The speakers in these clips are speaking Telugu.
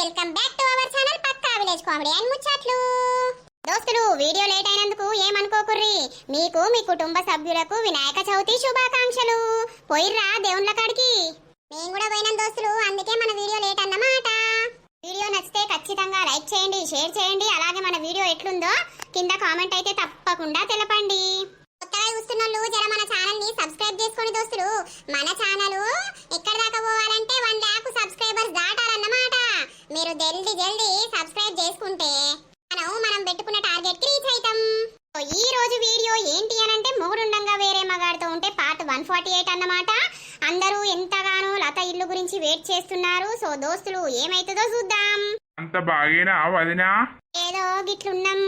Welcome back to our channel Pakka village comedy and ముచ్చట్లు. దోస్తులు వీడియో లేట్ అయినందుకు ఏమనుకోకుర్రి? మీకు మీ కుటుంబ సభ్యులకు వినాయక చవితి శుభాకాంక్షలు. పోయిర్రా దేవుళ్ళ కాడికి. మేము కూడా పోయినాం దోస్తులు అందుకే మన వీడియో లేట్ అన్నమాట. వీడియో నచ్చితే ఖచ్చితంగా లైక్ చేయండి షేర్ చేయండి అలాగే మన వీడియో ఎట్లుందో కింద కామెంట్ అయితే తప్పకుండా తెలపండి. కొత్తగా చూస్తున్న వాళ్ళు జర మన ఛానల్ని సబ్స్క్రైబ్ చేసుకోండి దోస్తులు మన ఛానల్ ఎక్కడ దాకా పోవాలంటే వన్ ల్యాక్ సబ్స్క్రైబర్స్ దాటాలన్నమాట. మీరు జల్దీ జల్దీ సబ్స్క్రైబ్ చేసుకుంటే మనం మనం పెట్టుకున్న టార్గెట్కి రీచ్ అవుతాం. సో ఈ రోజు వీడియో ఏంటి అని అంటే మొగుడుండంగా వేరే మగాడితో ఉంటే పార్ట్ వన్ ఫార్టీ ఎయిట్ అన్నమాట. అందరూ ఎంతగానో లత ఇల్లు గురించి వెయిట్ చేస్తున్నారు. సో దోస్తులు ఏమైతుందో చూద్దాం. అంత బాగేనా వదినా? ఏదో గిట్లున్నాం.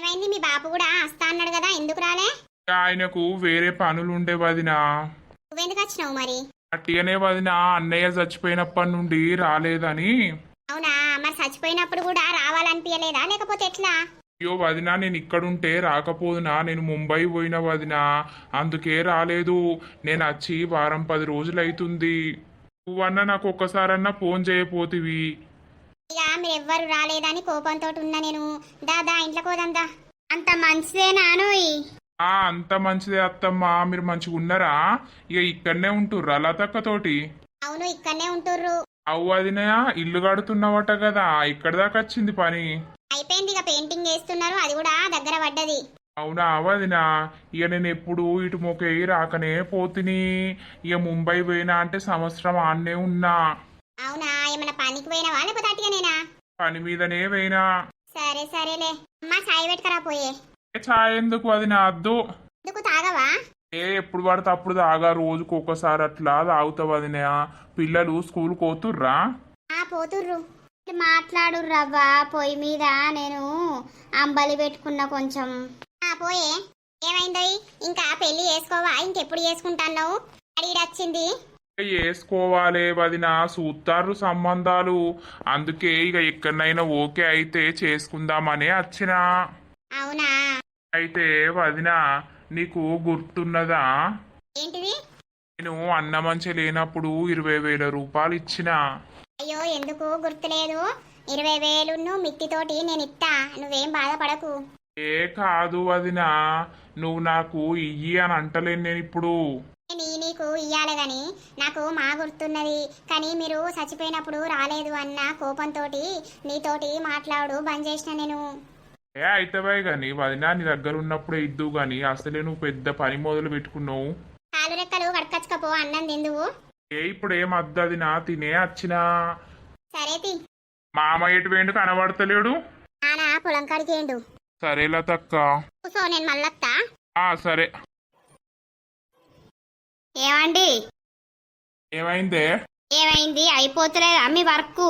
ఏమైంది? మీ బాబు కూడా వస్తా అన్నాడు కదా ఎందుకు రాలే? ఆయనకు వేరే పనులు ఉండే వదినా. నువ్వెందుకు వచ్చినావు మరి? అట్టిగానే వదినా అన్నయ్య చచ్చిపోయినప్పటి నుండి రాలేదని. అవునా? మరి చచ్చిపోయినప్పుడు కూడా రావాలనిపించలేదా లేకపోతే ఎట్లా? అయ్యో వదినా నేను ఇక్కడుంటే రాకపోదునా? నేను ముంబై పోయిన వదినా. అందుకే రాలేదు. నేను వచ్చి వారం పది రోజులు అవుతుంది నువ్వన్నా నాకు ఒక్కసారన్నా ఫోన్ చేయపోతివి. ఇక ఎవ్వరు రాలేదని కోపంతో ఉన్నా నేను. దాదా ఇంట్లో కోదందా అంత మంచిదేనానోయ్ ఆ అంత మంచిదే అత్తమ్మ మీరు మంచిగా ఉన్నారా? ఇక ఇక్కడనే ఉంటుర్రా లతక్కతోటి. అవును ఇక్కడనే ఉంటుర్రు. వదినయా ఇల్లు కడుతున్నావట కదా ఇక్కడ దాకా వచ్చింది పని. అయిపోయింది ఇక పెయింటింగ్ వేస్తున్నారు అది కూడా దగ్గర పడ్డది. అవునా వదినా ఇక నేను ఎప్పుడు ఇటు మొకే రాకనే పోతిని. ఇక ముంబై పోయినా అంటే సంవత్సరం ఆన్నే ఉన్నా. అవునా ఏమైనా పనికి పోయినావా లేకపోతే పని మీదనే పోయినా. సరే సరేలే. అమ్మా సాయి పెట్టుకరా పోయే. ఛాయ్ ఎందుకు వదినా అద్దు ఎందుకు తాగవా? ఏ ఎప్పుడు పడితే అప్పుడు తాగా రోజుకు ఒక్కసారి అట్లా తాగుతా వదినా పిల్లలు స్కూల్ పోతుర్రా? ఆ పోతుర్రు. మాట్లాడు రవ్వా పొయ్యి మీద నేను అంబలి పెట్టుకున్నా కొంచెం. ఆ పోయే. ఏమైందో? ఇంకా పెళ్ళి చేసుకోవా? ఇంకెప్పుడు చేసుకుంటాను అడిగి వచ్చింది. వేసుకోవాలి వదిన సూత్తారు సంబంధాలు. అందుకే ఇక ఎక్కడనైనా ఓకే అయితే చేసుకుందామనే వచ్చినా. అవునా? అయితే వదిన నీకు గుర్తున్నదా? ఏంటిది? నేను అన్న మంచి లేనప్పుడు ఇరవై వేల రూపాయలు ఇచ్చిన. అయ్యో ఎందుకు? గుర్తులేదు. ఇరవై వేలును మిత్తితోటి నేను ఇత్తా. నువ్వేం బాధపడకు. ఏ కాదు వదిన నువ్వు నాకు ఇయ్యి అని అంటలేను నేను ఇప్పుడు. నీ నీకు ఇయ్యాలి గాని నాకు మా గుర్తున్నది. కానీ మీరు చచ్చిపోయినప్పుడు రాలేదు అన్న కోపంతో నీతోటి మాట్లాడు బంద్ చేసిన నేను. ఏ అయితవే గాని వదిన నీ దగ్గర ఉన్నప్పుడే ఇద్దు గాని అసలే నువ్వు పెద్ద పని మొదలు పెట్టుకున్నావు. కాలు రెక్కలు కడకచ్చుకపో అన్నం తిందువు. ఏ ఇప్పుడు ఏం అద్దది నా తినే వచ్చినా సరే తి. మామ ఎటు వేండు కనబడతలేడు? నానా పొలం కాడికి ఏండు సరేలా తక్క కూసో నేను మళ్ళొత్తా. ఆ సరే. ఏమండి? ఏమైందే? ఏమైంది? అయిపోతలేదా మీ వర్క్?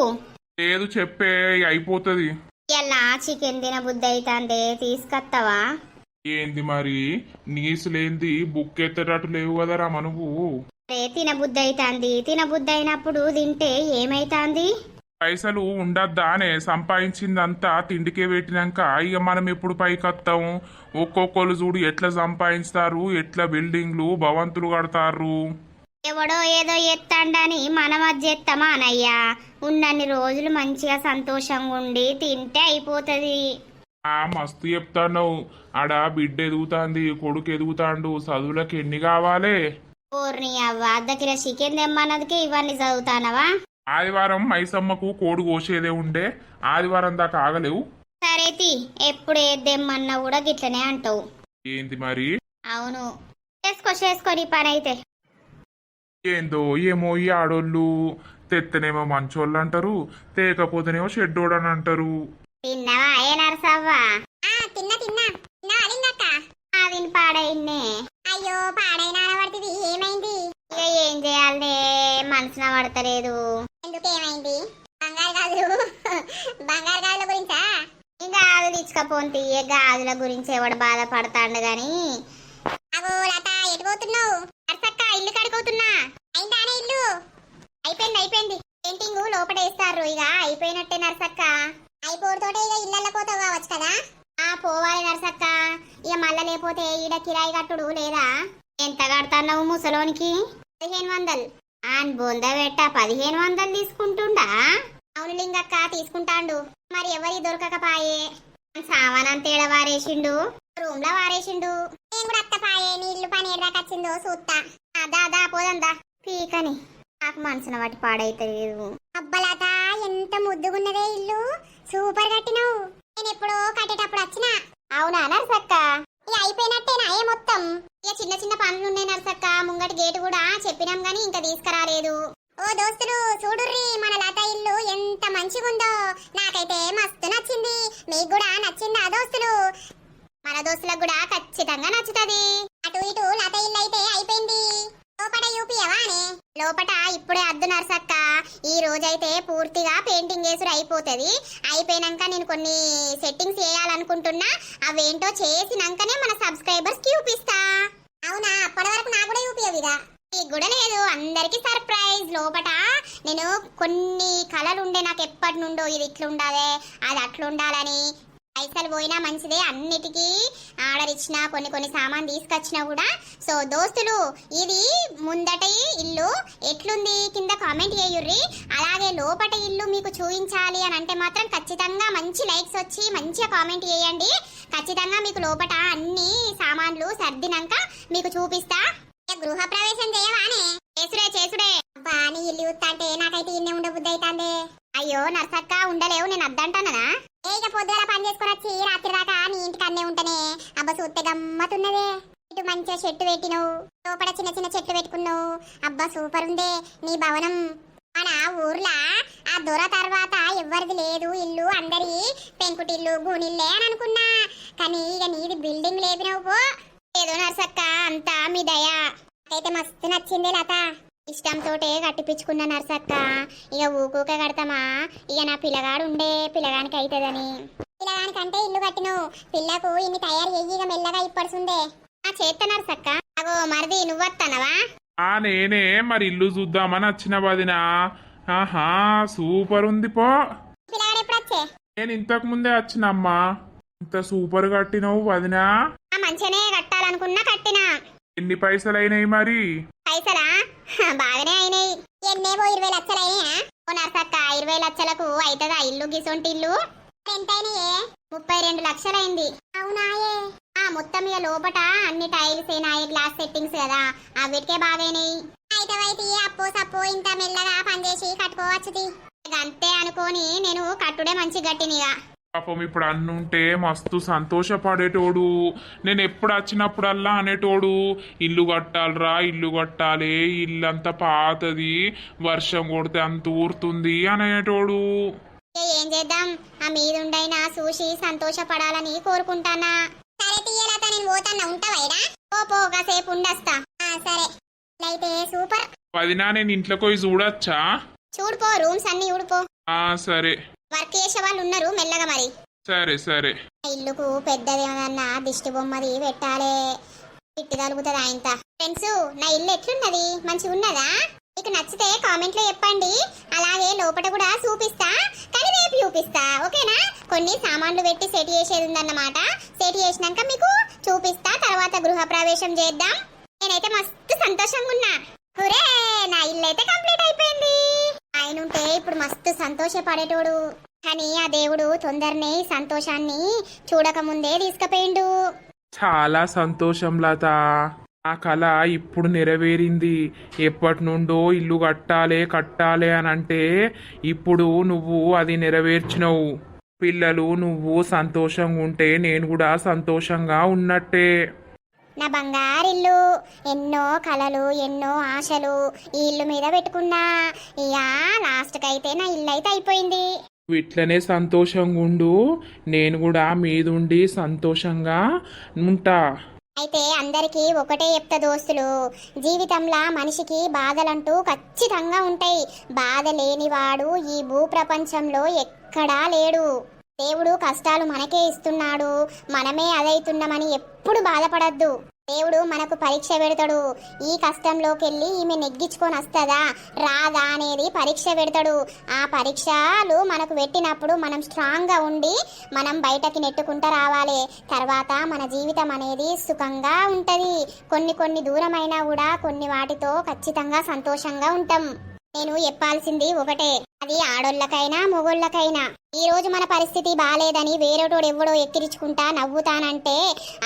లేదు చెప్పే ఇక అయిపోతుంది. ఇలా చికెన్ బుద్ధి అవుతుంది తీసుకొస్తావా ఏంది మరి? నీసులేంది బుక్ ఎత్తేటట్టు లేవు కదరా మనవు అరే తిన బుద్ధి అవుతుంది తిన బుద్ధి అయినప్పుడు తింటే ఏమైతుంది? పైసలు ఉండద్దానే సంపాదించిందంతా తిండికే పెట్టినాక ఇక మనం ఎప్పుడు పైకి వస్తాం ఒక్కొక్కరు చూడు ఎట్లా సంపాదిస్తారు ఎట్లా బిల్డింగ్లు భవంతులు కడతారు ఎవడో ఏదో ఎత్తండని మనం అది చేస్తామా అనయ్యా ఉన్నన్ని రోజులు మంచిగా సంతోషంగా ఉండి తింటే అయిపోతుంది. ఆ మస్తు చెప్తాను ఆడ బిడ్డ ఎదుగుతాంది కొడుకు ఎదుగుతాండు చదువులకు ఎన్ని కావాలే? ఊరిని అవ్వ దగ్గర చికెన్ తెమ్మన్నదికే ఇవన్నీ చదువుతానవా? ఆదివారం మైసమ్మకు కోడి కోసేదే ఉండే ఆదివారం దాకా ఆగలేవు. సరే ఎప్పుడు ఏద్దెమ్మన్నా కూడా గిట్లనే అంటావు. ఏంది మరి? అవును. చేసుకో చేసుకో నీ పని అయితే ఏందో ఏమో ఈ ఆడోళ్ళు తెత్తనేమో మంచోళ్ళు అంటారు తేకపోతేనేమో షెడ్డోడు అని అంటారు తిన్నావా ఏ నరసవ్వా? తిన్నా తిన్నా. తిన్నా అలింగక్క ఆ విని పాడైందే అయ్యో పాడైన పడుతుంది ఏమైంది? ఇక ఏం చేయాలనే? మనసున పడతలేదు. ఎందుకు ఏమైంది? బంగారు గాజులు? బంగారు గాజుల గురించా? ఈ గాజులు ఇచ్చుకపోతే ఏ గాజుల గురించి ఎవడు బాధపడతాడు అగో లత ఎటు పోతున్నావు? నర్సక్క ఇల్లు కడుకోతున్నా అయిందానే ఇల్లు? అయిపోయింది అయిపోయింది. పెయింటింగ్ లోపల వేస్తారు. ఇక అయిపోయినట్టే నర్సక్క అయిపోతోటే ఇక ఇళ్ళ పోతావు కావచ్చు కదా? ఆ పోవాలి నర్సక్క. ఇక మళ్ళా లేకపోతే ఈడ కిరాయి కట్టుడు లేదా? ఎంత కడతావు ముసలోనికి? పదిహేను వందలు. ఆన్ బొంద పెట్ట పదిహేను వందలు తీసుకుంటుండా? అవును లింగక్క తీసుకుంటాండు. మరి ఎవరి దొరకకపాయే సామానంత ఏడవారేసిండు రూమ్లో వారేసిండు. నేను కూడా అత్తపాయే నీళ్ళు పని ఏడాకి వచ్చిందో చూస్తా ఆ, పోదందా పీకని. నాకు మనసున వాటి పాడైతలేదు అబ్బలాట ఎంత ముద్దుగున్నదే ఇల్లు. సూపర్ కట్టినావు. నేను ఎప్పుడో కట్టేటప్పుడు వచ్చిన. అవునా నర్సక్క? ఇక అయిపోయినట్టేనా ఏ మొత్తం. ఇక చిన్న చిన్న పనులు ఉన్నాయి నర్సక్క. ముంగటి గేటు కూడా చెప్పినాం గానీ ఇంకా తీసుకురాలేదు. ఓ దోస్తులు చూడుర్రి మన లత ఇల్లు ఎంత మంచిగుందో. నాకైతే మస్తు నచ్చింది. మీకు కూడా నచ్చిందా దోస్తులు? మన దోస్తులకు కూడా ఖచ్చితంగా నచ్చుతుంది. అటు ఇటు లత ఇల్లు అయితే అయిపోయింది. లోపట యూపియవా లోపట ఇప్పుడే అద్దు నర్సక్క. ఈ రోజైతే పూర్తిగా పెయింటింగ్ వేసుడు అయిపోతుంది. అయిపోయినాక నేను కొన్ని సెట్టింగ్స్ చేయాలనుకుంటున్నా. అవేంటో చేసినాకనే మన సబ్స్క్రైబర్స్కి చూపిస్తా. అవునా? అప్పటి వరకు నాకు కూడా చూపియవిగా నీకు కూడా లేదు. అందరికి సర్ప్రైజ్. లోపట నేను కొన్ని కళలు ఉండే నాకు ఎప్పటి నుండో ఇది ఇట్లుండాలి అది అట్లుండాలని పైసలు పోయినా మంచిదే అన్నిటికీ ఆర్డర్ ఇచ్చిన కొన్ని కొన్ని సామాన్ తీసుకొచ్చినా కూడా. సో దోస్తులు ఇది ముందట ఇల్లు ఎట్లుంది కింద కామెంట్ చేయుర్రి. అలాగే లోపట ఇల్లు మీకు చూపించాలి అని అంటే మాత్రం ఖచ్చితంగా మంచి లైక్స్ వచ్చి మంచిగా కామెంట్ చేయండి. ఖచ్చితంగా మీకు లోపట అన్ని సామాన్లు సర్దినాక మీకు చూపిస్తా. గృహ ప్రవేశం చేయవానే? చేసుడే చేసుడే. అబ్బా నీ ఇల్లు చూస్తా అంటే నాకైతే ఇన్నే ఉండబుద్ధి అవుతాందే. అయ్యో నర్సక్క ఉండలేవు నేను అద్దంటానా ఏ ఇక పొద్దున పని చేసుకుని వచ్చి రాత్రి దాకా నీ ఇంటికి అన్నే ఉంటేనే. అబ్బ చూస్తే గమ్మతున్నదే ఇటు మంచిగా చెట్టు పెట్టినవు లోపల చిన్న చిన్న చెట్లు పెట్టుకున్నావు. అబ్బా సూపర్ ఉందే నీ భవనం. మన ఊర్లో ఆ దొర తర్వాత ఎవరిది లేదు ఇల్లు అందరి పెంకుటిల్లు గూనిల్లే అని అనుకున్నా. కానీ ఇక నీది బిల్డింగ్ లేపినవు పో. ఏదో నర్సక్క అంతా మీ దయ. అయితే మస్తు నచ్చింది లత. ఇష్టంతోటే కట్టిపించుకున్న నర్సక్క. ఇక ఊకూకే కడతామా? ఇక నా పిల్లగాడు ఉండే పిల్లగానికి అవుతుందని పిల్లగానికంటే ఇల్లు కట్టిను పిల్లకు ఇన్ని తయారు చెయ్యి ఇక మెల్లగా ఇప్పడుసుందే. ఆ చేత నర్సక్క. అగో మరిది నువ్వత్తనవా ఆ నేనే మరి ఇల్లు చూద్దామని వచ్చిన వదినా. ఆహా సూపర్ ఉంది పో. పిల్లగాడు ఎప్పుడు వచ్చే నేను ఇంతకు ముందే వచ్చినమ్మా ఇంత సూపర్ కట్టినవు వదినా. ఆ మంచిగానే కట్టాలనుకున్నా కట్టినా. ఎన్ని పైసలు అయినాయి మరి? పైసలా? బాగానే అయినాయి. ఎన్నేవో ఇరవై లక్షలు అయినాయా ఓ నర్సక్క ఇరవై లక్షలకు అవుతుందా ఇల్లు గిసొంటి ఇల్లు? ఎంతైనాయే? ముప్పై రెండు లక్షలైంది. అవునాయే. ఆ మొత్తం ఇక లోపట అన్ని టైల్స్ అయినాయి గ్లాస్ సెట్టింగ్స్ కదా. అవిటికే బాగానేయి. అయితే అయితే అప్పో సప్పో ఇంత మెల్లగా పనిచేసి కట్టుకోవచ్చుది. అంతే అనుకోని నేను కట్టుడే మంచి గట్టినిగా. పాపం ఇప్పుడు అన్నుంటే మస్తు సంతోషపడేటోడు. నేను ఎప్పుడు వచ్చినప్పుడల్లా అనేటోడు ఇల్లు కట్టాలరా ఇల్లు కట్టాలి ఇల్లు అంతా పాతది వర్షం కొడితే అంత ఊరుతుంది అనేటోడు. ఏం చేద్దాం? ఆ మీదుండైనా చూసి సంతోషపడాలని కోరుకుంటానా? సరే తీయలత నేను పోతాన్నా. ఉంటావైనా పో పో కాసేపు ఉండస్తా. ఆ, సరే. అయితే సూపర్. వదినా నేను ఇంట్లోకి పోయి చూడొచ్చా? చూడుపో రూమ్స్ అన్ని ఊడిపో ఆ సరే. వర్క్ చేసే వాళ్ళు ఉన్నారు మెల్లగా మరి. సరే సరే. ఇల్లుకు పెద్దదేమన్నా దిష్టి బొమ్మది పెట్టాలే. ఇట్టి తలుగుతుంది ఆయనత. ఫ్రెండ్స్ నా ఇల్లు ఎట్లున్నది? మంచి ఉన్నదా? మీకు నచ్చితే కామెంట్లో చెప్పండి. అలాగే లోపల కూడా చూపిస్తా. కానీ రేపు చూపిస్తా ఓకేనా? కొన్ని సామాన్లు పెట్టి సెట్ చేసేది ఉందన్నమాట. సెట్ చేసినాక మీకు చూపిస్తా. తర్వాత గృహ ప్రవేశం చేద్దాం. నేనైతే మస్తు సంతోషంగా ఉన్నా. హురే నా ఇల్లు అయితే కంప్లీట్ అయిపోయింది. ఆయన ఉంటే ఇప్పుడు మస్తు సంతోషపడేటోడు. కానీ ఆ దేవుడు తొందరనే సంతోషాన్ని చూడకముందే తీసుకుపోయిండు. చాలా సంతోషం లత. ఆ కళ ఇప్పుడు నెరవేరింది. ఎప్పటి నుండో ఇల్లు కట్టాలి కట్టాలి అని అంటే ఇప్పుడు నువ్వు అది నెరవేర్చినవు. పిల్లలు నువ్వు సంతోషంగా ఉంటే నేను కూడా సంతోషంగా ఉన్నట్టే. నా బంగారిల్లు ఎన్నో కలలు ఎన్నో ఆశలు ఈ ఇల్లు మీద పెట్టుకున్నా. ఇక లాస్ట్కి అయితే నా ఇల్లు అయితే అయిపోయింది. ఇట్లనే సంతోషంగా ఉండు. నేను కూడా మీదుండి సంతోషంగా ఉంటా. అయితే అందరికీ ఒకటే చెప్తా దోస్తులు. జీవితంలో మనిషికి బాధలంటూ ఖచ్చితంగా ఉంటాయి. బాధ లేనివాడు ఈ భూప్రపంచంలో ఎక్కడా లేడు. దేవుడు కష్టాలు మనకే ఇస్తున్నాడు. మనమే అదైతున్నామని ఎప్పుడు బాధపడద్దు. దేవుడు మనకు పరీక్ష పెడతాడు. ఈ కష్టంలోకి వెళ్ళి ఈమె నెగ్గించుకొని వస్తుందా? రాదా అనేది పరీక్ష పెడతాడు. ఆ పరీక్షలు మనకు పెట్టినప్పుడు మనం స్ట్రాంగ్గా ఉండి మనం బయటకి నెట్టుకుంటూ రావాలి. తర్వాత మన జీవితం అనేది సుఖంగా ఉంటుంది. కొన్ని కొన్ని దూరమైనా కూడా కొన్ని వాటితో ఖచ్చితంగా సంతోషంగా ఉంటాం. నేను చెప్పాల్సింది ఒకటే. అది ఆడోళ్ళకైనా మొగోళ్ళకైనా. ఈ రోజు మన పరిస్థితి బాలేదని వేరేటోడు ఎవడో ఎక్కిరించుకుంటా నవ్వుతానంటే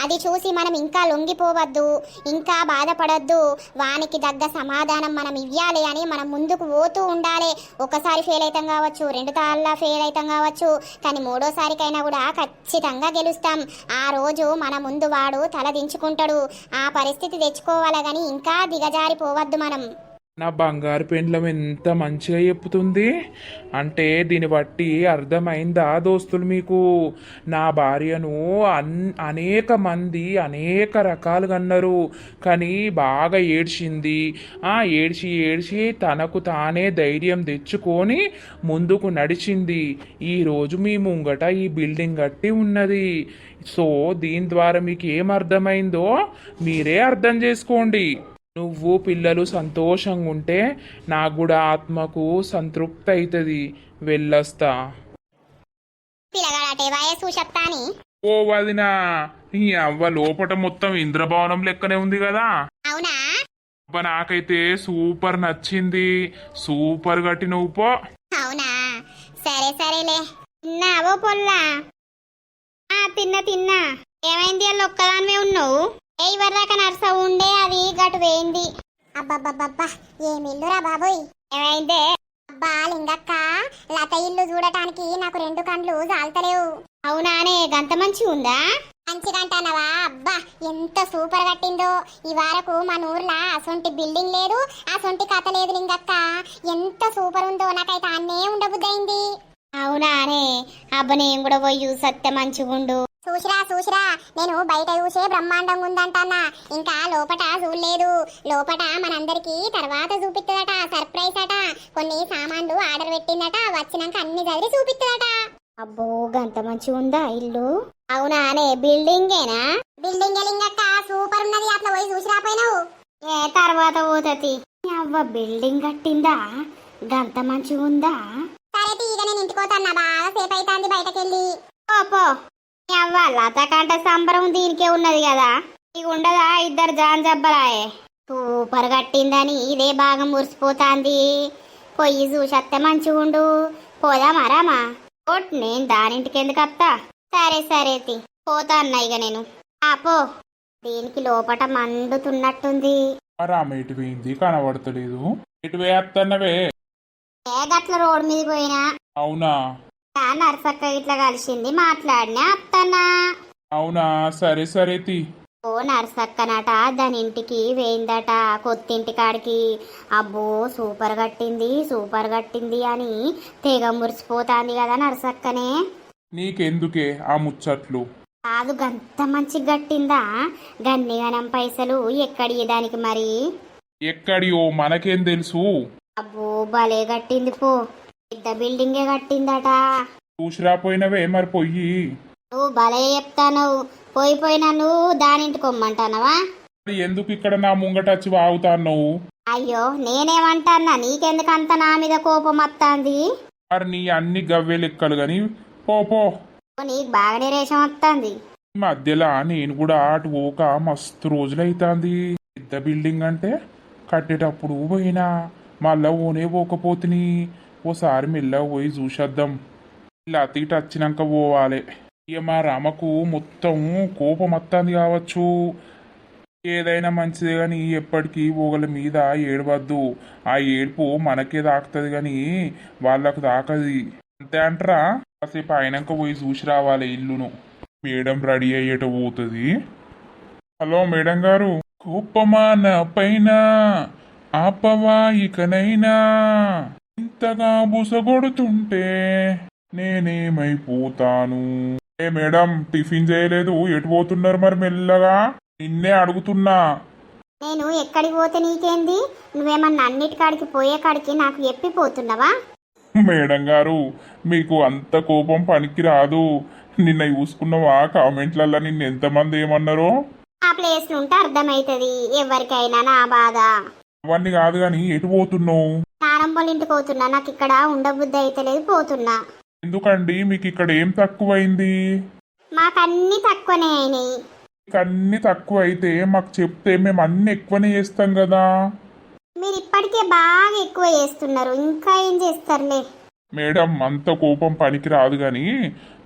అది చూసి మనం ఇంకా లొంగిపోవద్దు ఇంకా బాధపడద్దు. వానికి తగ్గ సమాధానం మనం ఇవ్వాలి అని మనం ముందుకు పోతూ ఉండాలి. ఒకసారి ఫెయిల్ అవుతాం కావచ్చు రెండు తాళ్ళ ఫెయిల్ అవుతాం కావచ్చు కానీ మూడోసారికైనా కూడా ఖచ్చితంగా గెలుస్తాం. ఆ రోజు మన ముందు వాడు తల దించుకుంటాడు ఆ పరిస్థితి తెచ్చుకోవాలి కానీ ఇంకా దిగజారిపోవద్దు మనం. నా బంగారు పెండ్లం ఎంత మంచిగా చెప్తుంది? అంటే దీన్ని బట్టి అర్థమైందా దోస్తులు మీకు? నా భార్యను అన్ అనేక మంది అనేక రకాలుగా అన్నారు. కానీ బాగా ఏడ్చింది. ఆ ఏడ్చి ఏడ్చి తనకు తానే ధైర్యం తెచ్చుకొని ముందుకు నడిచింది. ఈరోజు మీ ముంగట ఈ బిల్డింగ్ కట్టి ఉన్నది. సో దీని ద్వారా మీకు ఏం అర్థమైందో మీరే అర్థం చేసుకోండి. నువ్వు పిల్లలు సంతోషంగా ఉంటే నాకు కూడా ఆత్మకు సంతృప్తి అవుతుంది. వెళ్ళొస్తా. ఓ వదినా నీ అవ్వ లోపట మొత్తం ఇంద్రభవనం లెక్కనే ఉంది కదా. అవునా? అబ్బా నాకైతే సూపర్ నచ్చింది. సూపర్ గట్టి నువ్వు పో. అవునా? సరే సరేలే. తిన్నావో పొల్లా? ఆ తిన్నా తిన్నా. ఏమైంది? ఒక్కదానివే ఉన్నావు? ఏ ఇవరిదాకా నర్స ఉండే అది గటు వేయింది అబ్బబ్బబ్బబ్బా ఏమి ఇల్లురా బాబోయ్? ఏమైందే? అబ్బా లింగక్క లత ఇల్లు చూడటానికి నాకు రెండు కండ్లు చాలతలేవు అవునానే గంత మంచి ఉందా? మంచిగంటానవా అబ్బా ఎంత సూపర్ కట్టిందో. ఈ వారకు మన ఊర్లో అసొంటి బిల్డింగ్ లేదు అసొంటి కథ లేదు లింగక్క. ఎంత సూపర్ ఉందో నాకైతే అన్నే ఉండబుద్దయింది అవునానే అబ్బ నేను కూడా పోయి చూసత్తే మంచిగుండు. చూసిరా చూసిరా. నేను బయట చూసే బ్రహ్మాండంగా ఉందంటన్నా. ఇంకా లోపట చూడలేదు లోపట మనందరికి తర్వాత చూపిస్తుందట సర్ప్రైజ్ అట. కొన్ని సామాన్లు ఆర్డర్ పెట్టిందట వచ్చినాక అన్ని చదివి చూపిస్తుందట అబ్బో గంత మంచి ఉందా ఇల్లు? అవునా అనే బిల్డింగేనా? బిల్డింగ్ లింగక్క సూపర్ ఉన్నది అట్లా పోయి చూసి రాపోయినావు ఏ తర్వాత పోతది. అవ్వ బిల్డింగ్ కట్టిందా? గంత మంచి ఉందా సరే తీగ నేను ఇంటికి పోతాన్నా బాగా సేపు అవుతుంది బయటకెళ్ళి. ఓపో అవ్వ లత కంట సంబరం దీనికే ఉన్నది కదా. నీకు ఉండదా ఇద్దరు జాన్ జబ్బలాయే? సూపర్ కట్టిందని ఇదే బాగా మురిసిపోతాంది. పొయ్యి చూసత్తే మంచిగుండు. పోదామా రామా? ఓట్ నేను దానింటికి ఎందుకు వస్తా సరే సరే తి. పోతా అన్నా ఇక నేను. ఆపో దీనికి లోపట మండుతున్నట్టుంది. పోయింది కనబడతలేదు. ఎటు వేస్తన్నవే ఏ గట్ల రోడ్ మీద పోయినా? అవునా? ఆ నర్సక్క ఇట్లా కలిసింది మాట్లాడినా అత్తన్నా అవునా? సరే సరే తి. ఓ నర్సక్కనట దాని ఇంటికి వేయిందట కొత్తింటి కాడికి. అబ్బో సూపర్ కట్టింది సూపర్ కట్టింది అని తెగ మురిసిపోతాంది కదా నర్సక్కనే. నీకెందుకే ఆ ముచ్చట్లు? కాదు గంత మంచి గట్టిందా గన్నిగనం పైసలు ఎక్కడి దానికి మరి? ఎక్కడియో మనకేం తెలుసు? అబ్బో భలే కట్టింది పో. పెద్ద బిల్డింగే కట్టిందట. చూసిరా పోయినవే మరి పొయ్యి. నువ్వు భలే చెప్తాను పోయి పోయి నన్ను దానింటికి కొమ్మంటానవా? మరి ఎందుకు ఇక్కడ నా ముంగట వచ్చి వాగుతాన్నావు? అయ్యో నేనేమంటానా నీకెందుకంత నా మీద కోపం వస్తాంది మరి నీ అన్ని గవ్వే లెక్కలు గాని పో పో. నీకు బాగానే రేషం వస్తుంది ఈ మధ్యలో నేను కూడా అటు పోక మస్తు రోజులైతాంది. పెద్ద బిల్డింగ్ అంటే కట్టేటప్పుడు పోయినా మళ్ళా ఓనే పోకపోతుని. ఒక్కోసారి మెల్లగా పోయి చూసేద్దాం ఇలా అతికిట వచ్చినాక పోవాలి ఇక మా రామకు మొత్తం కోపం వస్తుంది కావచ్చు. ఏదైనా మంచిదే కానీ ఎప్పటికీ ఓగల మీద ఏడవద్దు. ఆ ఏడుపు మనకే తాకుతుంది కానీ వాళ్ళకు తాకది అంతే అంటారా. కాసేపు అయినాక పోయి చూసి రావాలి ఇల్లును. మేడం రెడీ అయ్యేట పోతుంది హలో మేడం గారు. కోపమా నా పైన ఆపవా ఇకనైనా. ఇంతగా బుసగొడుతుంటే నేనేమైపోతాను? ఏ మేడం టిఫిన్ చేయలేదు ఎటు పోతున్నారు మరి మెల్లగా? నిన్నే అడుగుతున్నా. నేను ఎక్కడికి పోతే నీకేంది? నువ్వేమన్నా అన్నిటికాడికి పోయే కాడికి నాకు ఎప్పిపోతున్నావా మేడం గారు మీకు అంత కోపం పనికి రాదు నిన్న చూసుకున్నవా కామెంట్లల్లో నిన్న ఎంతమంది ఏమన్నారో? ఆ ప్లేస్ ఉంటే అర్థమవుతుంది ఎవరికైనా నా బాధ. అవన్నీ కాదు కానీ ఎటు పోతున్నావు? నానమ్మోళ్ళ ఇంటికి పోతున్నా. నాకు ఇక్కడ ఉండబుద్ధి అయితే లేదు పోతున్నా. ఎందుకండి? మీకు ఇక్కడ ఏం తక్కువైంది? మాకన్నీ తక్కువనే అయినాయి. మీకు అన్ని తక్కువ అయితే మాకు చెప్తే మేము అన్ని ఎక్కువనే చేస్తాం కదా. మీరు ఇప్పటికే బాగా ఎక్కువ చేస్తున్నారు. ఇంకా ఏం చేస్తారులే? మేడం అంత కోపం పనికి రాదు గాని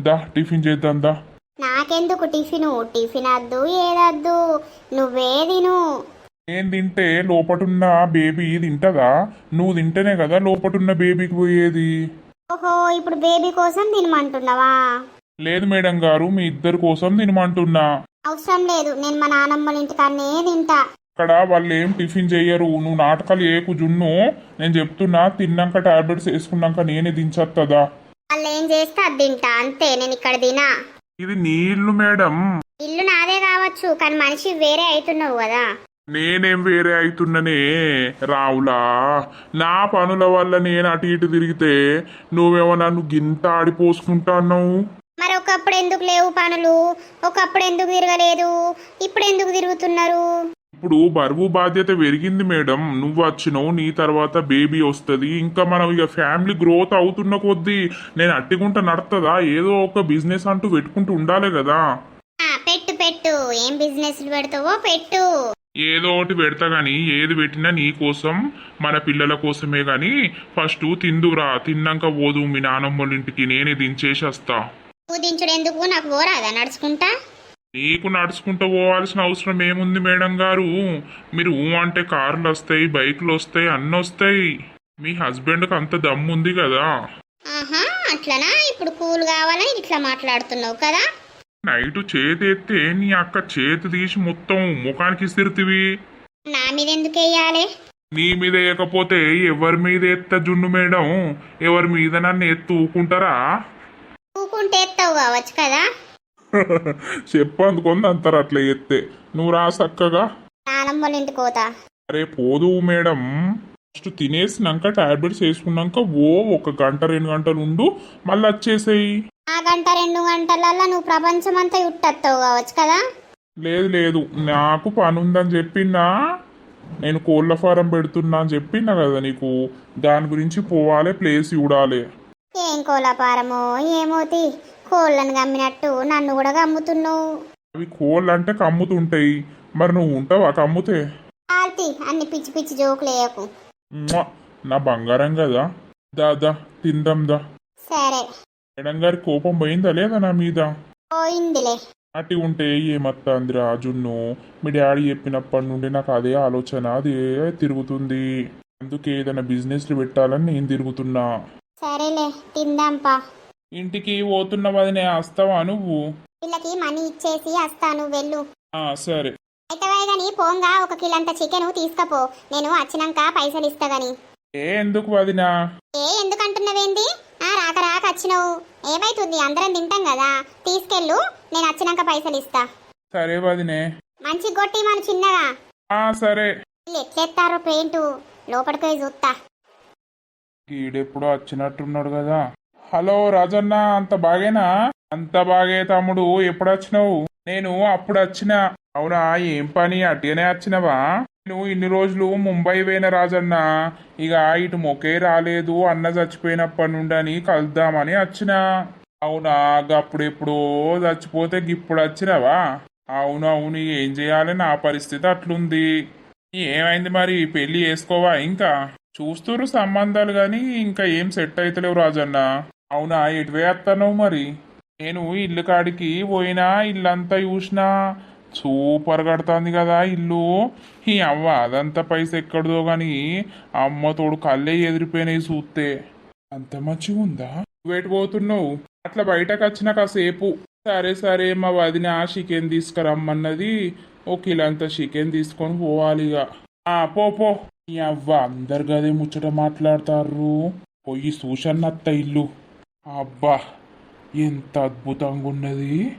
దా టిఫిన్ చేద్దాం దా. నాకెందుకు టిఫిను? టిఫిన్ వద్దు ఏదద్దు. నువ్వే తిను. నేను తింటే లోపటున్న బేబీ తింటదా? నువ్వు తింటేనే కదా లోపటున్న బేబీకి పోయేది. ఓహో ఇప్పుడు బేబీ కోసం తినమంటున్నావా? లేదు మేడం గారు మీ ఇద్దరి కోసం తినమంటున్నా. అవసరం లేదు నేను మా నానమ్మల ఇంటికాడనే తింటా. అక్కడ వాళ్ళు ఏం టిఫిన్ చెయ్యరు నువ్వు నాటకాలు ఏకు జున్ను. నేను చెప్తున్నా తిన్నాక టాబ్లెట్స్ వేసుకున్నాక నేనే దించత్తదా? వాళ్ళు ఏం చేస్తే అది తింటా అంతే నేను ఇక్కడ తినా. ఇది నీళ్ళు మేడం. ఇల్లు నాదే కావచ్చు కానీ మనిషి వేరే అవుతున్నావు కదా. నేనేం వేరే అవుతున్ననే రావులా? నా పనుల వల్ల నేను అటు ఇటు తిరిగితే నువ్వేమో నన్ను గింత ఆడిపోసుకుంటాన్నావు? మరి ఒకప్పుడు ఎందుకు లేవు పనులు? ఒకప్పుడు ఎందుకు తిరగలేదు? ఇప్పుడు ఎందుకు తిరుగుతున్నారు? ఇప్పుడు బరువు బాధ్యత పెరిగింది మేడం. నువ్వు వచ్చినావు నీ తర్వాత బేబీ వస్తుంది. ఇంకా మనం ఇక ఫ్యామిలీ గ్రోత్ అవుతున్న కొద్దీ నేను అట్టిగుంట నడుతుందా? ఏదో ఒక బిజినెస్ అంటూ పెట్టుకుంటూ ఉండాలి కదా. పెట్టు పెట్టు. ఏం బిజినెస్ పెడతావో పెట్టు. ఏదో ఒకటి పెడతా గాని ఏది పెట్టినా నీ కోసం మన పిల్లల కోసమే గాని ఫస్ట్ తిందురా తిన్నాక పోదు మీ నానమ్మల ఇంటికి నేనే దించేసి వస్తా ఎందుకు నాకు పోరాదా? నడుచుకుంటా? నీకు నడుచుకుంటూ పోవాల్సిన అవసరం ఏముంది మేడం గారు? మీరు ఊ అంటే కార్లు వస్తాయి బైకులు వస్తాయి అన్నీ వస్తాయి మీ హస్బెండ్కి అంత దమ్ముంది కదా. ఆహా అట్లనా? ఇప్పుడు కూల్ కావాలని ఇట్లా మాట్లాడుతున్నావు కదా. నైట్ చేతి ఎత్తే నీ అక్క చేతి తీసి మొత్తం ముఖానికి ఇసిరితివి. నా మీద ఎందుకు వేయాలి నీ మీద వేయకపోతే ఎవరి మీద ఎత్త జున్ను మేడం? ఎవరి మీద నన్ను ఎత్తు ఊకుంటారా ఊకుంటే ఎత్తావు కావచ్చు కదా? చెప్పు అందుకొని అంటారు అట్లా ఎత్తే. నువ్వు రా చక్కగా. నానమ్మల ఇంటికి పోతా. అరే పోదు మేడం. ఫస్ట్ తినేసినాక టాబ్లెట్స్ వేసుకున్నాక ఓ ఒక గంట రెండు గంటలు ఉండు మళ్ళీ వచ్చేసేయి. ఆ గంట రెండు గంటలల్లో నువ్వు ప్రపంచం అంతా యుట్టత్తావు కావచ్చు కదా? లేదు లేదు. నాకు పని ఉందని చెప్పినా నేను కోళ్ళ ఫారం పెడుతున్నా అని చెప్పినా కదా నీకు. దాని గురించి పోవాలి ప్లేస్ చూడాలి. ఏం కోలాపారమో ఏమోతి కోళ్ళను గమ్మినట్టు నన్ను కూడా గమ్ముతున్నావు అవి కోళ్ళు అంటే కమ్ముతుంటాయి. మరి నువ్వు ఉంటావా కమ్ముతే? ఆల్తి అన్ని పిచ్చి పిచ్చి జోకులు వేయకు! నా బంగారం కదా. దా దా తిందాం దా. సరే. మేడం గారి కోపం పోయిందా లేదా నా మీద? పోయిందిలే. అట్టి ఉంటే ఏమత్తాంది రాజున్ను? మీ డాడీ చెప్పినప్పటి నుండి నాకు అదే ఆలోచన అదే తిరుగుతుంది. అందుకే ఏదైనా బిజినెస్లు పెట్టాలని నేను తిరుగుతున్నా. సరేలే తిందాంపా ఇంటికి పోతున్న వదినే వస్తావా నువ్వు? వీళ్ళకి మనీ ఇచ్చేసి వస్తాను వెళ్ళు. ఆ సరే. అయితే గాని పోంగా ఒక కిలంత చికెన్ తీసుకపో. నేను వచ్చినాక పైసలు ఇస్తా గాని. ఏ ఎందుకు వదినా? ఏ ఎందుకు అంటున్నావేంది ఆ రాక రాక వచ్చినావు. ఏమైతుంది? అందరం తింటాం కదా. తీసుకెళ్ళు. నేను వచ్చినాక పైసలు ఇస్తా. సరే వదినే. మంచి కొట్టి మన చిన్నగా. ఆ సరే. వీళ్ళు ఎట్లెత్తారో పెయింట్. లోపలికి పోయి చూస్తా ఈడెప్పుడో వచ్చినట్టున్నాడు కదా. హలో రాజన్న అంత బాగేనా? అంత బాగే తమ్ముడు. ఎప్పుడు వచ్చినావు నేను అప్పుడు వచ్చిన అవునా ఏం పని? అట్టిగానే వచ్చినవా? నేను ఇన్ని రోజులు ముంబై పోయిన రాజన్న ఇక ఇటు మొకే రాలేదు అన్న చచ్చిపోయినప్పటి నుండి అని కలుద్దామని వచ్చిన అవునా గప్పుడెప్పుడో చచ్చిపోతే ఇప్పుడు వచ్చినవా అవునవును ఏం చేయాలి? నా పరిస్థితి అట్లుంది. ఏమైంది మరి? పెళ్ళి చేసుకోవా ఇంకా? చూస్తురు సంబంధాలు గాని ఇంకా ఏం సెట్ అవుతలేవు రాజన్న. అవునా ఎటువే వేస్తాను మరి? నేను ఇల్లు కాడికి పోయినా ఇల్లంతా చూసినా సూపర్ కడుతుంది కదా ఇల్లు. ఈ అవ్వ అదంతా పైస ఎక్కడదో గాని అమ్మ తోడు కళ్ళే ఎదిరిపోయినాయి చూస్తే. అంత మంచిగా ఉందా? వెయిట్ పోతున్నావు? అట్లా బయటకు వచ్చిన కాసేపు. సరే సరే మా వదిన చికెన్ తీసుకురమ్మన్నది. ఓ కిలంత చికెన్ తీసుకొని పోవాలి ఇక. ఆ పో పో. ఈ అవ్వ అందరు గదే ముచ్చట మాట్లాడతారు పోయి సూషన్నత్త ఇల్లు. అబ్బా ఎంత అద్భుతంగా ఉన్నది.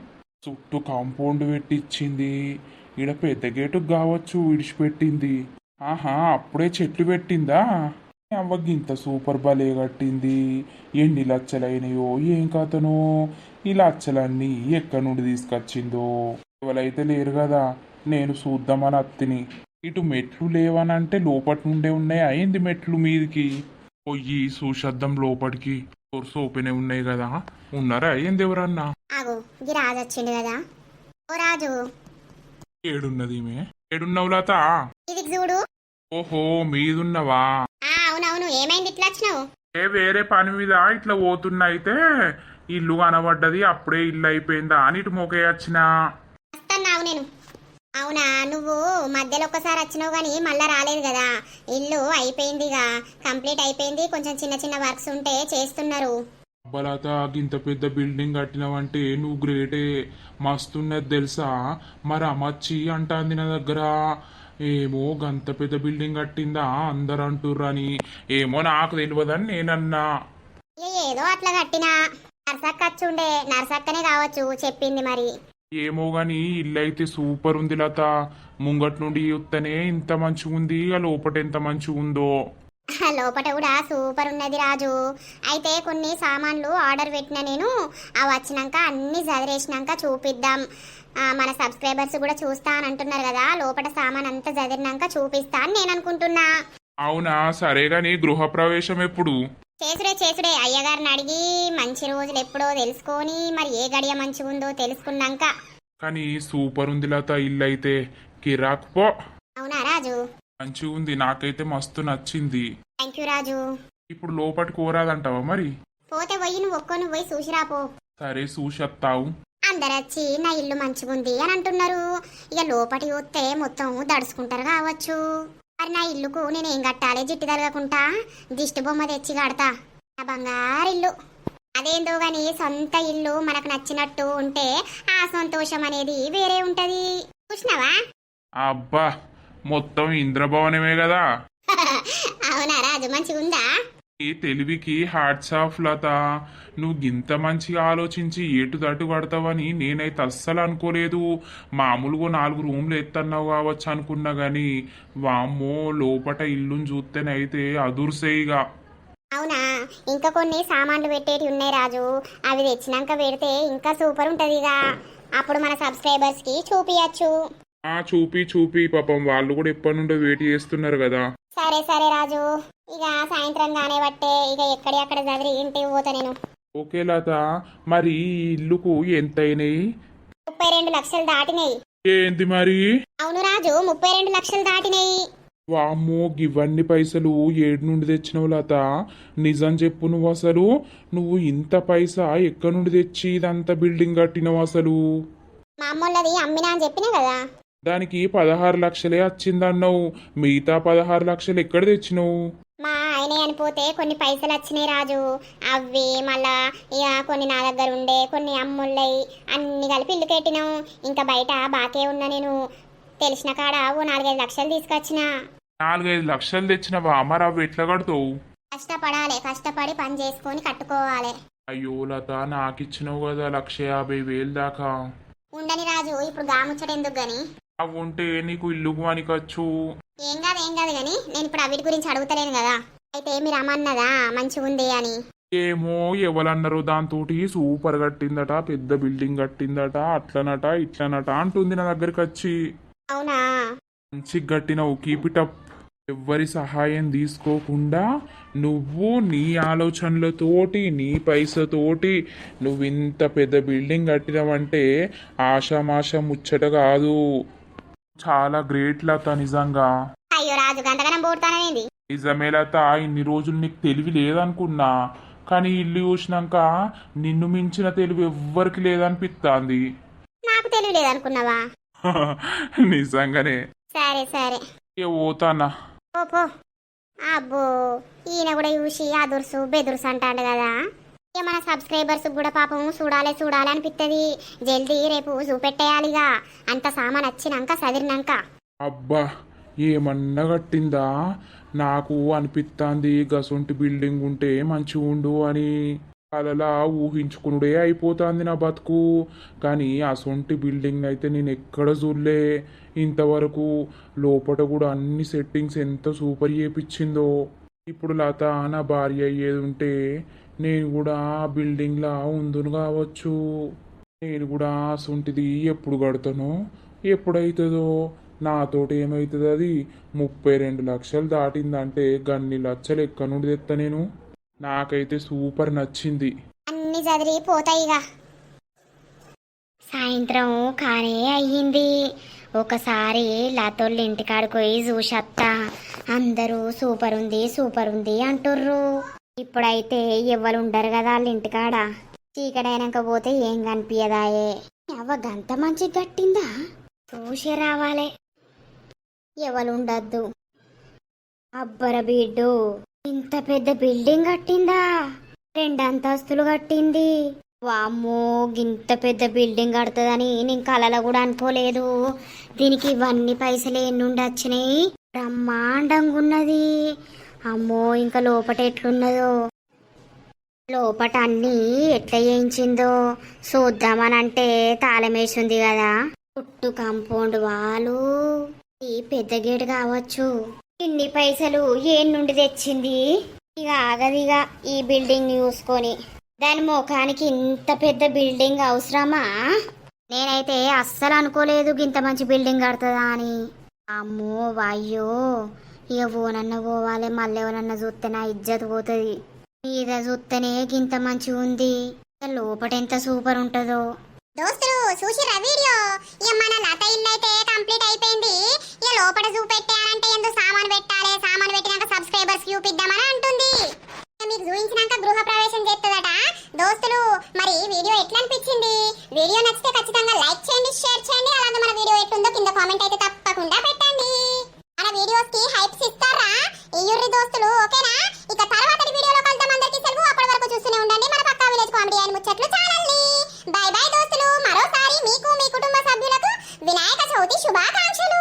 చుట్టూ కాంపౌండ్ పెట్టిచ్చింది. ఈడ పెద్ద గేటు కావచ్చు విడిచిపెట్టింది. ఆహా అప్పుడే చెట్లు పెట్టిందా? అవ్వకి ఇంత సూపర్ బలే కట్టింది. ఎన్ని లచ్చలైనయో ఏం కథనో. ఈ లచ్చలన్నీ ఎక్కడి నుండి తీసుకొచ్చిందో. ఎవరైతే లేరు కదా నేను చూద్దామని అత్తిని. ఇటు మెట్లు లేవనంటే లోపటి నుండే ఉన్నాయి? అయింది మెట్లు మీదికి? పొయ్యి చూసేద్దాం లోపలికి డోర్స్ ఓపెన్ ఉన్నాయి కదా. ఉన్నారా? అయ్యింది ఎవరన్నా ఆగు ఇది రాజు వచ్చిండు కదా. ఓ రాజు. ఏడున్నది ఈమె? ఏడున్నావు లత? ఇది చూడు. ఓహో మీదున్నవా? ఆ అవునవును ఏమైంది? ఇట్లా వచ్చినావు? ఏ వేరే పని మీద ఇట్లా పోతున్నా అయితే ఇల్లు కనబడ్డది అప్పుడే ఇల్లు అయిపోయిందా? అని ఇటు మొకేయచ్చినా. వస్తున్నావు నేను. అవునా? నువ్వు మధ్యలో ఒక్కసారి వచ్చినావు కానీ మళ్ళా రాలేదు కదా. ఇల్లు అయిపోయిందిగా. కంప్లీట్ అయిపోయింది. కొంచెం చిన్న చిన్న వర్క్స్ ఉంటే చేస్తున్నారు. అబ్బలత గింత పెద్ద బిల్డింగ్ కట్టినవంటే నువ్వు గ్రేటే. మస్తున్నది తెలుసా? మరి అమర్చి అంటాంది నా దగ్గర. ఏమో గంత పెద్ద బిల్డింగ్ కట్టిందా? అందరు అంటుర్రని. ఏమో నాకు తెలియదని నేనన్నా. ఏదో అట్లా కట్టినా. నర్సక్క వచ్చుండే. నర్సక్కనే కావచ్చు చెప్పింది మరి. ఏమో గాని ఇల్లు అయితే సూపర్ ఉంది లత. ముంగట్ నుండి చూస్తేనే ఇంత మంచిగా ఉంది ఆ లోపట ఎంత మంచిగా ఉందో లోపల కూడా సూపర్ ఉన్నది రాజు. అయితే కొన్ని సామాన్లు ఆర్డర్ పెట్టిన నేను అవి వచ్చినాక అన్ని చదిరేసినాక చూపిద్దాం. మన సబ్స్క్రైబర్స్ కూడా చూస్తా అని అంటున్నారు కదా లోపల సామాన్ అంతా చదిరినాక చూపిస్తా అని నేను అనుకుంటున్నా. అవునా? సరే గాని గృహప్రవేశం ఎప్పుడు? చేసుడే చేసుడే. అయ్యగారిని అడిగి మంచి రోజులు ఎప్పుడో తెలుసుకొని మరి ఏ గడియ మంచిగా ఉందో తెలుసుకున్నాక. కానీ సూపర్ ఉంది లత ఇల్లు అయితే కిరాక్ పో. అవునా రాజు? మంచిగా ఉంది నాకైతే మస్తు నచ్చింది. Thank you Raju. ఇప్పుడు లోపటి కోరాదంటావా మరి? పోతే పోయి నువ్వు ఒక్కొని పోయి చూసిరాపో సరే చూసేస్తావు అందరు వచ్చి నా ఇల్లు మంచిగుంది అని అంటున్నారు. ఇక లోపటి వస్తే మొత్తం దడుచుకుంటారు కావచ్చు. మరి నా ఇల్లుకు నేనేం కట్టాలి? జిట్టు తలగకుండా దిష్టి బొమ్మ తెచ్చి కడతా. నా బంగారు ఇల్లు. అదేందో గాని సొంత ఇల్లు మనకు నచ్చినట్టు ఉంటే ఆ సంతోషం అనేది వేరే ఉంటది. చూసినావా? అబ్బా మొత్తం ఇంద్రభవనమే కదా. అవునా రాజు మంచిగుందా? ఈ తెలివికి హార్ట్స్ ఆఫ్ లత. నువ్వు గింత మంచిగా ఆలోచించి ఏటు తట్టు పడతావని నేనైతే అస్సలు అనుకోలేదు. మామూలుగా నాలుగు రూమ్లు ఎత్తన్నావు కావచ్చు అనుకున్నా గాని వామ్మో లోపట ఇల్లుని చూస్తేనైతే అదుర్సేయిగా. అవునా? ఇంకా కొన్ని సామాన్లు పెట్టేటి ఉన్నాయి రాజు. అవి తెచ్చినాక పెడితే ఇంకా సూపర్ ఉంటది ఇక. అప్పుడు మన సబ్స్క్రైబర్స్కి చూపియచ్చు. చూపి చూపి. పాపం వాళ్ళు కూడా ఎప్పటి నుండో వెయిట్ చేస్తున్నారు కదా. సరే సరే రాజు. ఇక సాయంత్రం కానే బట్టే ఇక ఎక్కడి అక్కడ చదివి ఇంటికి పోతా నేను. ఓకే లత మరి ఈ ఇల్లుకు ఎంతైనాయి ముప్పై రెండు లక్షలు దాటినాయి. ఏంది మరి? అవును రాజు ముప్పై రెండు లక్షలు దాటినాయి. వామ్మో గివన్ని పైసలు ఏడు నుండి తెచ్చినవు లత. నిజం చెప్పు నువ్వు అసలు. నువ్వు ఇంత పైసా ఎక్కడి నుండి తెచ్చి ఇదంతా బిల్డింగ్ కట్టినవు అసలు? మా అమ్మోళ్ళది అమ్మినా అని చెప్పినా కదా. దానికి పదహారు లక్షలే వచ్చిందన్నావు మిగతా పదహారు లక్షలు ఎక్కడ తెచ్చినావు? మా ఆయనే అనిపోతే కొన్ని పైసలు వచ్చినాయి రాజు. అవి మళ్ళా ఇక కొన్ని నా దగ్గర ఉండే కొన్ని అమ్ముళ్ళయి. అన్ని కలిపి ఇల్లు కట్టినాం. ఇంకా బయట బాకే ఉన్నా నేను. తెలిసిన కాడ ఓ నాలుగైదు లక్షలు తీసుకొచ్చిన. నాలుగైదు లక్షలు తెచ్చినవా? మరి అవి ఎట్లా కడతావు? కష్టపడాలి కష్టపడి పని చేసుకొని కట్టుకోవాలి. అయ్యో లత నాకిచ్చినావు కదా లక్ష యాభై వేలు దాకా. ఉండని రాజు ఇప్పుడు గాముచ్చట ఎందుకు గాని? అవి ఉంటే నీకు ఇల్లుకు వనికచ్చు. ఏం కాదు ఏం కాదు గాని నేను ఇప్పుడు అవిటి గురించి అడుగుతలేను కదా. అయితే మీరు అమ్మన్నదా మంచిగా ఉంది అని. ఏమో ఎవరన్నారు దాంతోటి సూపర్ కట్టిందట పెద్ద బిల్డింగ్ కట్టిందట అట్లనట ఇట్లనట అంటుంది నా దగ్గరికి వచ్చి అవునా? మంచి కట్టినవు కీప్ ఇట్ అప్ ఎవ్వరి సహాయం తీసుకోకుండా నువ్వు నీ ఆలోచనలతోటి నీ పైసతోటి నువ్వు ఇంత పెద్ద బిల్డింగ్ కట్టినవంటే ఆషామాష ముచ్చట కాదు. చాలా గ్రేట్ లత నిజంగా. అయ్యో రాజు గంటగనం పోతానేంది నిజమే లత ఇన్ని రోజులు నీకు తెలివి లేదనుకున్నా. కానీ ఇల్లు చూసినాక నిన్ను మించిన తెలివి ఎవ్వరికి లేదనిపిస్తాంది నాకు తెలియలేదు అనుకున్నావా నిజంగానే. సరే సరే. ఏ పోతానా? పో. అబ్బో ఈయన కూడా చూసి అదుర్సు బెదుర్సు అంటాడు కదా. మన సబ్స్క్రైబర్స్ కూడా పాపం చూడాలి చూడాలి అనిపిస్తుంది జల్దీ రేపు చూపెట్టేయాలిగా అంత సామాన్ వచ్చినాక సదిరినాక. అబ్బా ఏమన్నా కట్టిందా? నాకు అనిపిస్తాంది గసొంటి బిల్డింగ్ ఉంటే మంచి ఉండు అని. అలా ఊహించుకునుడే అయిపోతుంది నా బతుకు. కానీ అసొంటి బిల్డింగ్ అయితే నేను ఎక్కడ చూడలే. ఇంతవరకు లోపల కూడా అన్ని సెట్టింగ్స్ ఎంత సూపర్ చేపించిందో ఇప్పుడు లత నా భార్య అయ్యేది ఉంటే నేను కూడా ఆ బిల్డింగ్లా ఉందును కావచ్చు. నేను కూడా అసొంటిది ఎప్పుడు కడతానో ఎప్పుడైతుందో నాతోటి ఏమవుతుంది అది? ముప్పై రెండు లక్షలు దాటిందంటే గన్ని లక్షలు ఎక్కడి నుండి తెస్తా నేను? నాకైతే సూపర్ నచ్చింది. అన్ని చదిరి పోతాయిగా సాయంత్రం కానే అయ్యింది. ఒకసారి లతోళ్ళ ఇంటికాడికి పోయి చూసత్తా. అందరూ సూపర్ ఉంది సూపర్ ఉంది అంటుర్రు. ఇప్పుడైతే ఎవ్వరు ఉండరు కదా వాళ్ళ ఇంటికాడ. చీకడైనాక పోతే ఏం కనిపించదాయే అవ్వ గంత మంచి గట్టిందా? చూసి రావాలే. ఎవరు ఉండద్దు. అబ్బర బిడ్డు ఇంత పెద్ద బిల్డింగ్ కట్టిందా? రెండు అంతస్తులు కట్టింది. వామ్మో ఇంత పెద్ద బిల్డింగ్ కడుతుందని నేను కలలో కూడా అనుకోలేదు. దీనికి ఇవన్నీ పైసలు ఎన్నుండి వచ్చినాయి బ్రహ్మాండంగా ఉన్నది అమ్మో ఇంకా లోపట ఎట్లున్నదో? లోపట అన్నీ ఎట్లా చేయించిందో? చూద్దామని అంటే తాళమేసింది కదా. చుట్టూ కాంపౌండ్ వాళ్ళు. ఈ పెద్ద గేటు కావచ్చు. ఇన్ని పైసలు ఏ నుండి తెచ్చింది? ఇక ఆగదిగా ఈ బిల్డింగ్ చూసుకొని. దాని ముఖానికి ఇంత పెద్ద బిల్డింగ్ అవసరమా? నేనైతే అస్సలు అనుకోలేదు ఇంత మంచి బిల్డింగ్ కడుతుందా అని. అమ్మో వాయ్యో ఇక ఓనన్న పోవాలి మళ్ళీ ఎవరన్నా చూస్తే నా ఇజ్జత్ పోతుంది. మీద చూస్తేనే గింత మంచిగా ఉంది. లోపట ఎంత సూపర్ ఉంటుందో. దోస్తులు చూసిరా వీడియో? ఇక మన లత ఇల్లు అయితే కంప్లీట్ అయిపోయింది. ఇక లోపల చూపెట్టానంటే ఎందుకు సామాన్ పెట్టాలి సామాన్ పెట్టినాక సబ్స్క్రైబర్స్ చూపిద్దామని అంటుంది. మీరు మీకు చూపించినాక గృహ ప్రవేశం చేస్తుందట. దోస్తులు మరి వీడియో ఎట్లా అనిపించింది వీడియో నచ్చితే ఖచ్చితంగా లైక్ చేయండి షేర్ చేయండి. అలాగే మన వీడియో ఎట్లుందో కింద కామెంట్ అయితే తప్పకుండా పెట్టండి. మన వీడియోస్కి హైప్స్ ఇస్తారా ఇయ్యుర్రి దోస్తులు ఓకేనా? ఇక తర్వాతటి వీడియోలో కలుద్దాం అందరికీ. సెలవు అప్పటి వరకు చూస్తూనే ఉండండి. మన పక్కా విలేజ్ కామెడీ అని ముచ్చట్లు ఛానల్ బై బై దోస్తులు. మరోసారి మీకు మీ కుటుంబ సభ్యులకు వినాయక చవితి శుభాకాంక్షలు.